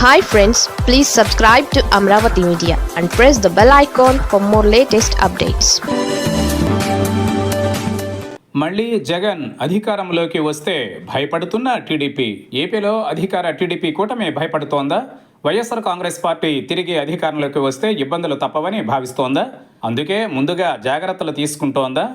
Hi friends please subscribe to Amaravati media and press the bell icon for more latest updates మళ్ళీ జగన్ అధికారంలోకి వస్తే భయపడుతున్న TDP. ఏపీలో అధికార TDP కూటమి భయపడుతోందా? వైఎస్ఆర్ కాంగ్రెస్ పార్టీ తిరిగి అధికారంలోకి వస్తే ఇబ్బందులు తప్పవని భావిస్తోందా? అందుకే ముందుగా జాగ్రత్తలు తీసుకుంటోందా?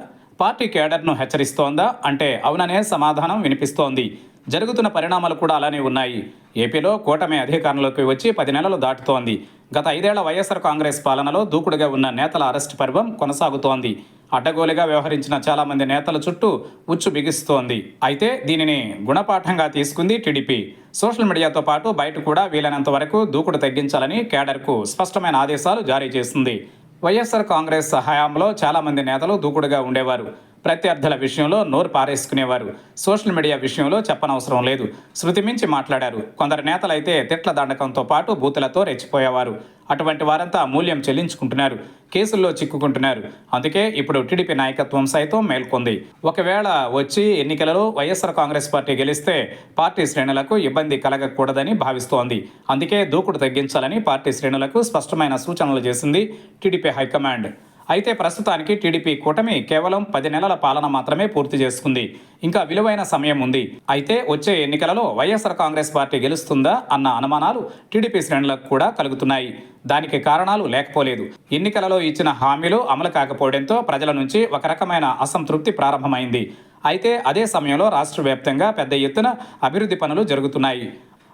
పార్టీ కేడర్ను హెచ్చరిస్తోందా? అంటే అవుననే సమాధానం వినిపిస్తోంది. జరుగుతున్న పరిణామాలు కూడా అలానే ఉన్నాయి. ఏపీలో కూటమి అధికారంలోకి వచ్చి పది నెలలు దాటుతోంది. గత ఐదేళ్ళ వైఎస్ఆర్ కాంగ్రెస్ పాలనలో దూకుడుగా ఉన్న నేతల అరెస్ట్ పర్వం కొనసాగుతోంది. అడ్డగోలుగా వ్యవహరించిన చాలామంది నేతల చుట్టూ ఉచ్చు బిగిస్తోంది. అయితే దీనిని గుణపాఠంగా తీసుకుంది టీడీపీ. సోషల్ మీడియాతో పాటు బయట కూడా వీలైనంత వరకు దూకుడు తగ్గించాలని కేడర్కు స్పష్టమైన ఆదేశాలు జారీ చేసింది. వైఎస్ఆర్ కాంగ్రెస్ హయాంలో చాలామంది నేతలు దూకుడుగా ఉండేవారు. ప్రత్యర్థుల విషయంలో నోరు పారేసుకునేవారు. సోషల్ మీడియా విషయంలో చెప్పనవసరం లేదు. శృతి మించి మాట్లాడారు. కొందరు నేతలైతే తిట్ల దండకంతో పాటు బూతులతో రెచ్చిపోయేవారు. అటువంటి వారంతా మూల్యం చెల్లించుకుంటున్నారు. కేసుల్లో చిక్కుకుంటున్నారు. అందుకే ఇప్పుడు టీడీపీ నాయకత్వం సైతం మేల్కొంది. ఒకవేళ వచ్చి ఎన్నికలలో వైఎస్ఆర్ కాంగ్రెస్ పార్టీ గెలిస్తే పార్టీ శ్రేణులకు ఇబ్బంది కలగకూడదని భావిస్తోంది. అందుకే దూకుడు తగ్గించాలని పార్టీ శ్రేణులకు స్పష్టమైన సూచనలు చేసింది టీడీపీ హైకమాండ్. అయితే ప్రస్తుతానికి టీడీపీ కూటమి కేవలం పది నెలల పాలన మాత్రమే పూర్తి చేసుకుంది. ఇంకా విలువైన సమయం ఉంది. అయితే వచ్చే ఎన్నికలలో వైఎస్ఆర్ కాంగ్రెస్ పార్టీ గెలుస్తుందా అన్న అనుమానాలు టీడీపీ శ్రేణులకు కూడా కలుగుతున్నాయి. దానికి కారణాలు లేకపోలేదు. ఎన్నికలలో ఇచ్చిన హామీలు అమలు కాకపోవడంతో ప్రజల నుంచి ఒక రకమైన అసంతృప్తి ప్రారంభమైంది. అయితే అదే సమయంలో రాష్ట్ర వ్యాప్తంగా పెద్ద ఎత్తున అభివృద్ధి పనులు జరుగుతున్నాయి.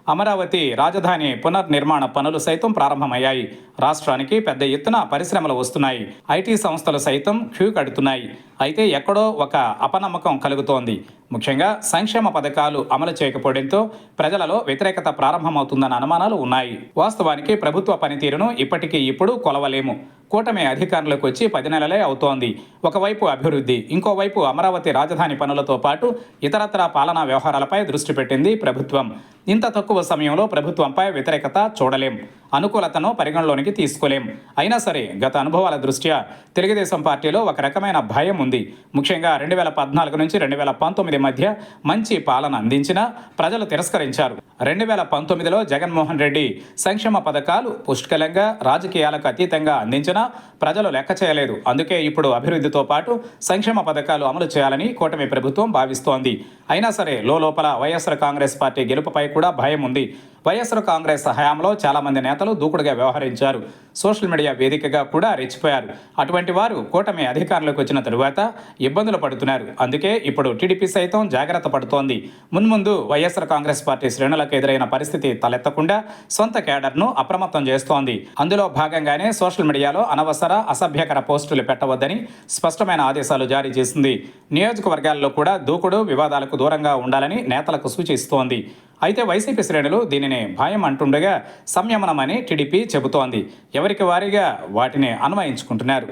అమరావతి రాజధాని పునర్నిర్మాణ పనులు సైతం ప్రారంభమయ్యాయి. రాష్ట్రానికి పెద్ద ఎత్తున పరిశ్రమలు వస్తున్నాయి. ఐటీ సంస్థలు సైతం క్యూ కడుతున్నాయి. అయితే ఎక్కడో ఒక అపనమ్మకం కలుగుతోంది. ముఖ్యంగా సంక్షేమ పథకాలు అమలు చేయకపోవడంతో ప్రజలలో వ్యతిరేకత ప్రారంభమవుతుందన్న అనుమానాలు ఉన్నాయి. వాస్తవానికి ప్రభుత్వ పనితీరును ఇప్పటికీ ఇప్పుడు కొలవలేము. కూటమి అధికారంలోకి వచ్చి పది నెలలే అవుతోంది. ఒకవైపు అభివృద్ధి ఇంకోవైపు అమరావతి రాజధాని పనులతో పాటు ఇతరత్ర పాలనా వ్యవహారాలపై దృష్టి పెట్టింది ప్రభుత్వం. ఇంత తక్కువ సమయంలో ప్రభుత్వంపై వ్యతిరేకత చూడలేం. అనుకూలతను పరిగణలోనికి తీసుకోలేం. అయినా సరే గత అనుభవాల దృష్ట్యా తెలుగుదేశం పార్టీలో ఒక రకమైన భయం ఉంది. ముఖ్యంగా రెండు వేల పద్నాలుగు నుంచి రెండు వేల పంతొమ్మిది మధ్య మంచి పాలన అందించినా ప్రజలు తిరస్కరించారు. రెండు వేల పంతొమ్మిదిలో జగన్మోహన్ రెడ్డి సంక్షేమ పథకాలు పుష్కలంగా రాజకీయాలకు అతీతంగా అందించినా ప్రజలు లెక్క చేయలేదు. అందుకే ఇప్పుడు అభివృద్ధితో పాటు సంక్షేమ పథకాలు అమలు చేయాలని కూటమి ప్రభుత్వం భావిస్తోంది. అయినా సరే లోపల వైఎస్ఆర్ కాంగ్రెస్ పార్టీ గెలుపుపై కూడా భయం ఉంది. వైఎస్ఆర్ కాంగ్రెస్ హయాంలో చాలామంది నేతలు దూకుడుగా వ్యవహరించారు. సోషల్ మీడియా వేదికగా కూడా రెచ్చిపోయారు. అటువంటి వారు కూటమి అధికారంలోకి వచ్చిన తరువాత ఇబ్బందులు పడుతున్నారు. అందుకే ఇప్పుడు టీడీపీ సైతం జాగ్రత్త పడుతోంది. మున్ముందు వైఎస్ఆర్ కాంగ్రెస్ పార్టీ శ్రేణులకు ఎదురైన పరిస్థితి తలెత్తకుండా సొంత కేడర్ను అప్రమత్తం చేస్తోంది. అందులో భాగంగానే సోషల్ మీడియాలో అనవసర అసభ్యకర పోస్టులు పెట్టవద్దని స్పష్టమైన ఆదేశాలు జారీ చేసింది. నియోజకవర్గాల్లో కూడా దూకుడు వివాదాలకు దూరంగా ఉండాలని నేతలకు సూచిస్తోంది. అయితే వైసీపీ శ్రేణులు దీనిని భయం అంటుండగా సంయమనమని టీడీపీ చెబుతోంది. ఎవరికి వారీగా వాటిని అన్వయించుకుంటున్నారు?